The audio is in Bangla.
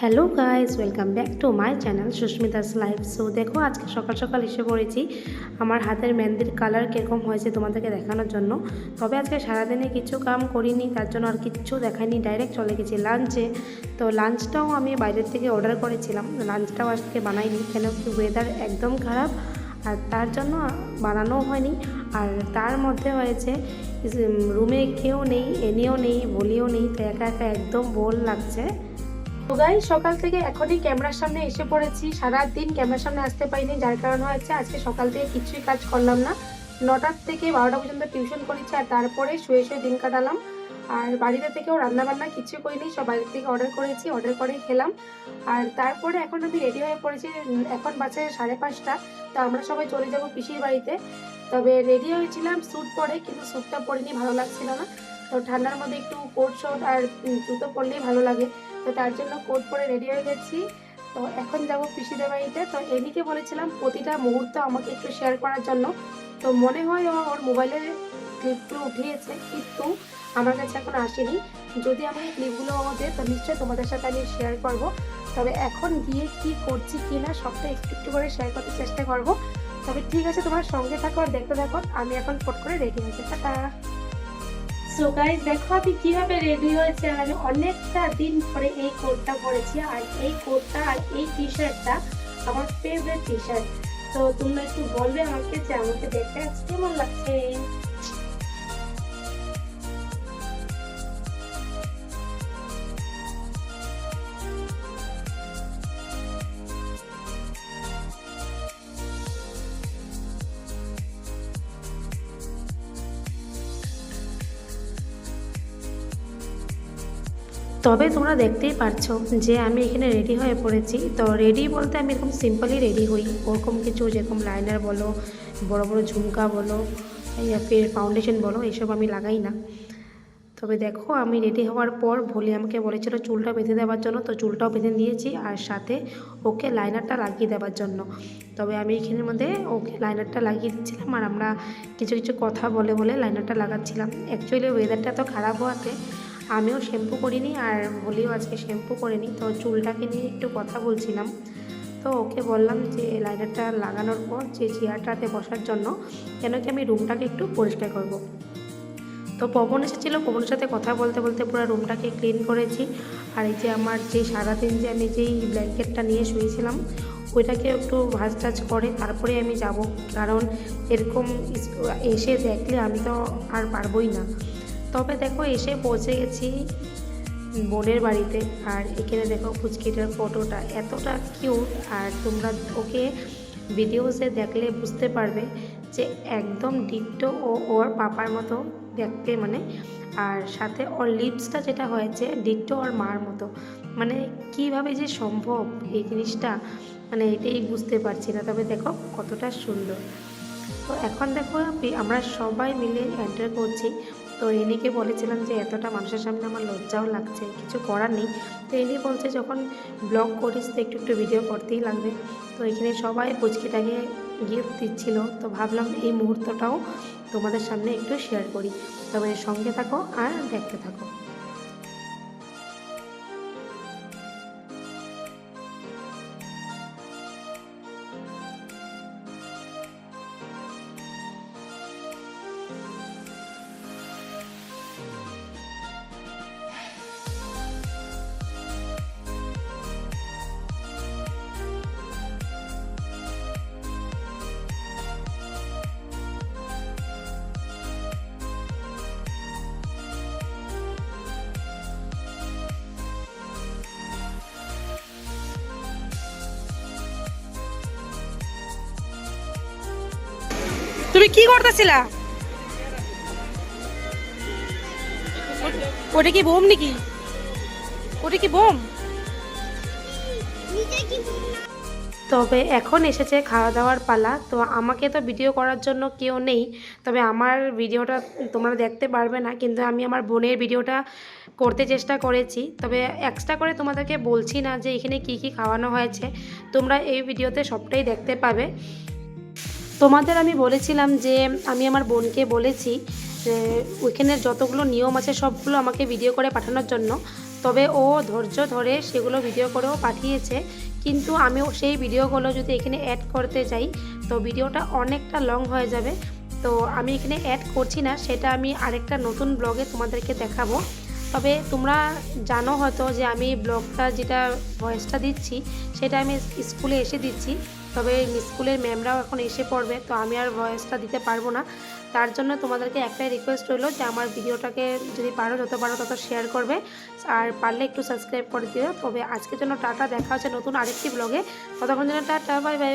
Hello guys welcome back to my channel Susmita's life so দেখো, আজকে সকাল সকাল এসে পড়েছি। আমার হাতের মেহেন্দির কালার কীরকম হয়েছে তোমাদেরকে দেখানোর জন্য। তবে আজকে সারাদিনে কিছু কাম করিনি, তার জন্য আর কিচ্ছু দেখাইনি ডাইরেক্ট চলে গেছি লাঞ্চে তো লাঞ্চটাও আমি বাইরের থেকে অর্ডার করেছিলাম। লাঞ্চটাও আজকে বানাইনি, কেন কি ওয়েদার একদম খারাপ। আর তার জন্য বানানো হয়নি। আর তার মধ্যে হয়েছে রুমে কেউ নেই এনেও নেই, বলিও নেই, তো একা একা একদম বোর লাগছে। গাই সকাল থেকে এখনই ক্যামেরার সামনে এসে পড়েছি। সারা দিন ক্যামেরার সামনে আসতে পারিনি, যার কারণ হয়েছে আজকে সকাল থেকে কিছুই কাজ করলাম না। নটার থেকে বারোটা পর্যন্ত টিউশন করেছি আর তারপরে শুয়ে শুয়ে দিন কাটালাম। আর বাড়িতে থেকেও রান্না বান্না কিছু করিনি, সব বাইরে থেকে অর্ডার করেছি অর্ডার করে খেলাম। আর তারপরে এখন আমি রেডি হয়ে পড়েছি, এখন বাজে সাড়ে পাঁচটা, তো আমরা সবাই চলে যাব পিসির বাড়িতে। তবে রেডি হয়েছিলাম স্যুট পরে, কিন্তু স্যুটটা পরিনি, ভালো লাগছিল না। তো ঠান্ডার মধ্যে একটু কোট শর্ট আর জুতো পরলেই ভালো লাগে। তো তার জন্য কোট পরে রেডি হয়ে গেছি। তো এখন যাব পিসিদের বাড়িতে। তো এদিকে বলেছিলাম, প্রতিটা মুহূর্ত আমাকে একটু শেয়ার করার জন্য। তো মনে হয় ওর মোবাইলে ক্লিপগুলো উঠিয়েছে, কিন্তু আমার কাছে এখন আসেনি। যদি আমাকে ক্লিপগুলো আমাদের তো নিশ্চয়ই তোমাদের সাথে আমি শেয়ার করব। তবে এখন গিয়ে কি করছি কি না, সবটা একটু একটু করে শেয়ার করতে চেষ্টা করব। তবে ঠিক আছে, তোমার সঙ্গে থাকো আর দেখতে থাকো। আমি এখন ফোট করে রেডি হয়েছি। টাটা! সো গাইজ দেখো আমি কীভাবে রেডি হয়েছে আর আমি অনেকটা দিন পরে এই কোটটা পরেছি আর এই কোটটা আর এই টি শার্টটা আমার ফেভারিট টি শার্ট তো তোমরা একটু বলবে আমাকে যে আমাকে দেখতে কেমন লাগছে? তবে তোমরা দেখতেই পারছ যে আমি এখানে রেডি হয়ে পড়েছি। তো রেডি বলতে আমি এরকম সিম্পলই রেডি হই। ওরকম কিছু যেরকম লাইনার বলো, বড় বড় ঝুমকা বলো ফির ফাউন্ডেশন বলো এইসব আমি লাগাই না। তবে দেখো আমি রেডি হওয়ার পর ভোলি আমাকে বলেছিল চুলটা বেঁধে দেওয়ার জন্য, তো চুলটাও বেঁধে দিয়েছি আর সাথে ওকে লাইনারটা লাগিয়ে দেওয়ার জন্য। তবে আমি এখানের মধ্যে ওকে লাইনারটা লাগিয়ে দিচ্ছিলাম আর আমরা কিছু কিছু কথা বলে বলে লাইনারটা লাগাচ্ছিলাম। অ্যাকচুয়ালি ওয়েদারটা তো খারাপ হওয়াতে আমিও শ্যাম্পু করিনি আর ভলিও আজকে শ্যাম্পু করিনি, তো চুলটাকে নিয়ে একটু কথা বলছিলাম। তো ওকে বললাম যে লাইনারটা লাগানোর পর যে চেয়ারটাতে বসার জন্য কেন কি আমি রুমটাকে একটু পরিষ্কার করব। তো পবন এসেছিল, পবনের সাথে কথা বলতে বলতে পুরো রুমটাকে ক্লিন করেছি। আর এই যে আমার যে সারাদিন যে আমি যেই ব্ল্যাঙ্কেটটা নিয়ে শুয়েছিলাম, ওইটাকে একটু ভাজ টাজ করে তারপরে আমি যাব। কারণ এরকম এসে দেখলে আমি তো আর পারবোই না। তবে দেখো এসে পৌঁছে গেছি বোনের বাড়িতে। আর এখানে দেখো পুচকিটার ফটোটা। এতটা কিউট আর তোমরা ওকে ভিডিওসে দেখলে বুঝতে পারবে যে একদম ডিকটো ও ওর পাপার মতো দেখতে মানে। আর সাথে ওর লিপসটা যেটা হয়েছে ডিকটো ওর মার মতো। মানে কীভাবে যে সম্ভব এই জিনিসটা? মানে এটাই বুঝতে পারছি না। তবে দেখো কতটা সুন্দর। তো এখন দেখো আমরা সবাই মিলে এন্টার করছি। তো এনিকে বলেছিলাম যে, এতটা মানুষের সামনে আমার লজ্জাও লাগছে, কিছু করার নেই। তো এনি বলছে, যখন ব্লগ করিস তো একটু একটু ভিডিও করতেই লাগবে। তো এখানে সবাই পুচকিটাকে গিফট দিচ্ছিল। তো ভাবলাম এই মুহূর্তটাও তোমাদের সামনে একটু শেয়ার করি। তবে সঙ্গে থাকো আর দেখতে থাকো। তুমি কি করতেছিলা? ওটা কি বোম নাকি? ওটা কি বোম? তবে এখন এসেছে খাওয়া দাওয়ার পালা, তো আমাকে তো ভিডিও করার জন্য কেউ নেই। তবে আমার ভিডিওটা তোমরা দেখতে পারবে না, কিন্তু আমি আমার বোনের ভিডিওটা করতে চেষ্টা করেছি। তবে এক্সট্রা করে তোমাদেরকে বলছি না যে এখানে কি কি খাওয়ানো হয়েছে, তোমরা এই ভিডিওতে সবটাই দেখতে পাবে। তোমাদের আমি বলেছিলাম যে আমি আমার বোনকে বলেছি যে ওইখানের যতগুলো নিয়ম আছে সবগুলো আমাকে ভিডিও করে পাঠানোর জন্য। তবে ও ধৈর্য ধরে সেগুলো ভিডিও করেও পাঠিয়েছে। কিন্তু আমিও সেই ভিডিওগুলো যদি এখানে অ্যাড করতে যাই তো ভিডিওটা অনেকটা লং হয়ে যাবে। তো আমি এখানে অ্যাড করছি না, সেটা আমি আরেকটা নতুন ব্লগে তোমাদেরকে দেখাবো। তবে তোমরা জানো হয়তো যে আমি ব্লগটা যেটা ভয়েসটা দিচ্ছি, সেটা আমি স্কুলে এসে দিচ্ছি। তবে স্কুলের ম্যামরাও এখন এসে পড়বে, তো আমি আর ভয়েসটা দিতে পারব না। তার জন্য তোমাদেরকে একটাই রিকোয়েস্ট রইল যে আমার ভিডিওটাকে যদি পারো, যত পারো তত শেয়ার করবে। আর পারলে একটু সাবস্ক্রাইব করে দিও। তবে আজকের জন্য টাটা, দেখা হচ্ছে নতুন আরেকটি ব্লগে ততক্ষণ জন্য টাটা বাই বাই